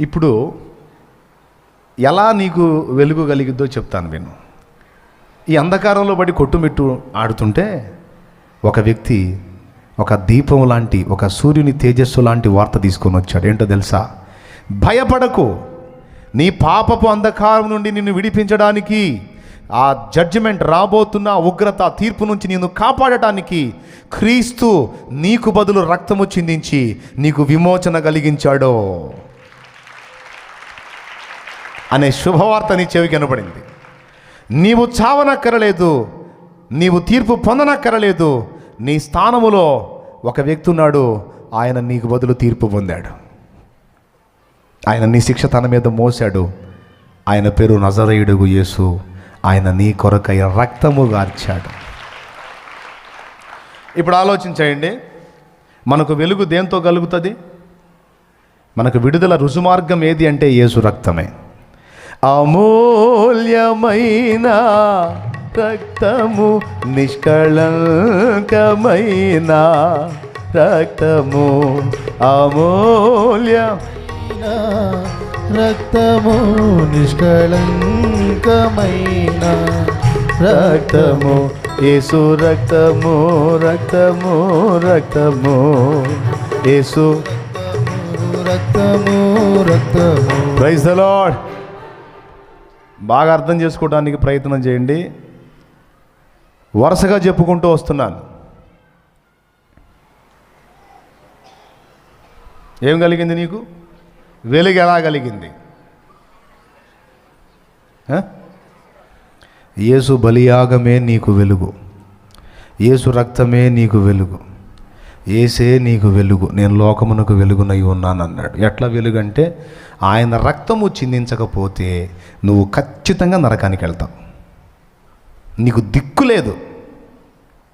ఇప్పుడు ఎలా నీకు వెలుగు కలిగిద్దో చెప్తాను విను. ఈ అంధకారంలో పడి కొట్టుమిట్టు ఆడుతుంటే ఒక వ్యక్తి ఒక దీపం లాంటి ఒక సూర్యుని తేజస్సు లాంటి వార్త తీసుకొని వచ్చాడు. ఏంటో తెలుసా? భయపడకు. నీ పాపపు అంధకారం నుండి నిన్ను విడిపించడానికి ఆ జడ్జిమెంట్ రాబోతున్న ఉగ్రత తీర్పు నుంచి నేను కాపాడటానికి క్రీస్తు నీకు బదులు రక్తము చిందించి నీకు విమోచన కలిగించాడో. అనే శుభవార్త నీ చెవి కనబడింది నీవు చావనక్కరలేదు నీవు తీర్పు పొందనక్కరలేదు నీ స్థానములో ఒక వ్యక్తి ఉన్నాడు ఆయన నీకు బదులు తీర్పు పొందాడు. ఆయన నీ శిక్ష తన మీద మోసాడు ఆయన పేరు నజరేయుడుగు యేసు. ఆయన నీ కొరకై రక్తము గార్చాడు. ఇప్పుడు ఆలోచించేయండి మనకు వెలుగు దేంతో కలుగుతుంది? మనకు విడుదల రుజుమార్గం ఏది అంటే యేసు రక్తమే. అమూల్యమైన రక్తము నిష్కళంకమైన రక్తము అమూల్య రక్తము నిష్కళంకమైన రక్తము. యేసు రక్తము రక్తము రక్తము. యేసు రక్తము రక్తము. ప్రైజ్ ద లార్డ్ బాగా అర్థం చేసుకోవడానికి ప్రయత్నం చేయండి. వరుసగా చెప్పుకుంటూ వస్తున్నాను. ఏం కలిగింది నీకు? వెలుగు ఎలా కలిగింది? యేసు బలియాగమే నీకు వెలుగు. యేసు రక్తమే నీకు వెలుగు. ఏసే నీకు వెలుగు. నేను లోకమునకు వెలుగునై ఉన్నాను అన్నాడు ఎట్లా వెలుగు అంటే ఆయన రక్తము చిందించకపోతే నువ్వు ఖచ్చితంగా నరకానికి వెళ్తావు. నీకు దిక్కు లేదు.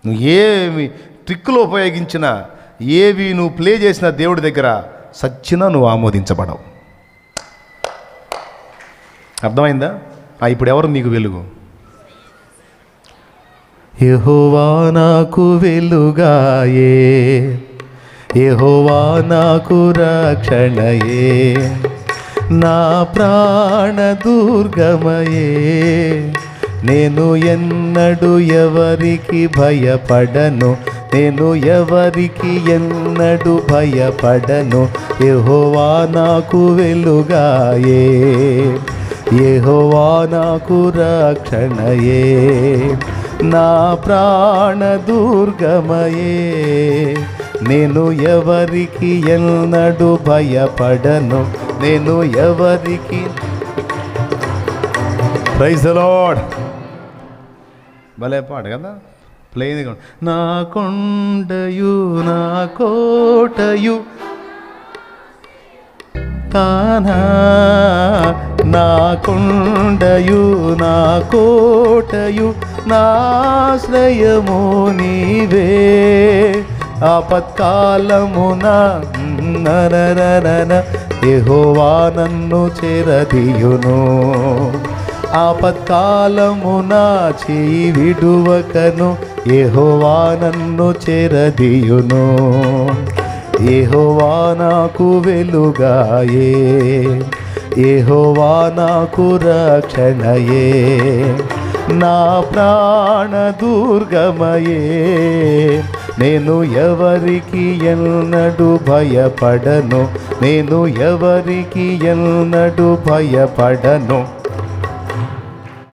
నువ్వు ఏమి ట్రిక్కులు ఉపయోగించినా ఏవి నువ్వు ప్లే చేసిన దేవుడి దగ్గర సచ్చినా నువ్వు ఆమోదించబడవు. అర్థమైందా? ఇప్పుడు ఎవరు నీకు వెలుగు? యహోవా నాకు వెలుగాయే. యహోవా నాకు రక్షణయే. నా ప్రాణ దుర్గమయే. నేను ఎన్నడు ఎవరికి భయపడను. నేను ఎవరికి ఎన్నడు భయపడను. యహోవా నాకు వెలుగాయే. యెహోవా నాకు రక్షణయే నా ప్రాణ దుర్గమయే. నేను ఎవరికి ఎన్నడు భయపడను నేను ఎవరికి ప్రైజ్ లార్డ్ భలే పాట కదా? ప్లేన్ నా కొండయు నా కోటయు తానా నా కొండయు నా కోటయు నాశ్రయము నీవే. ఆపత్కాలమున నరనరన యెహోవా నన్ను చెరదీయును. ఆపత్కాలమున చేయి విడువకను యెహోవా నన్ను చెరదీయును. యెహోవా నాకు వెలుగాయే. యెహోవా నాకు రక్షణయే. నా ప్రాణ దుర్గమయే. నేను ఎవరికి ఎన్నడు భయపడను. నేను ఎవరికి ఎన్నడు భయపడను.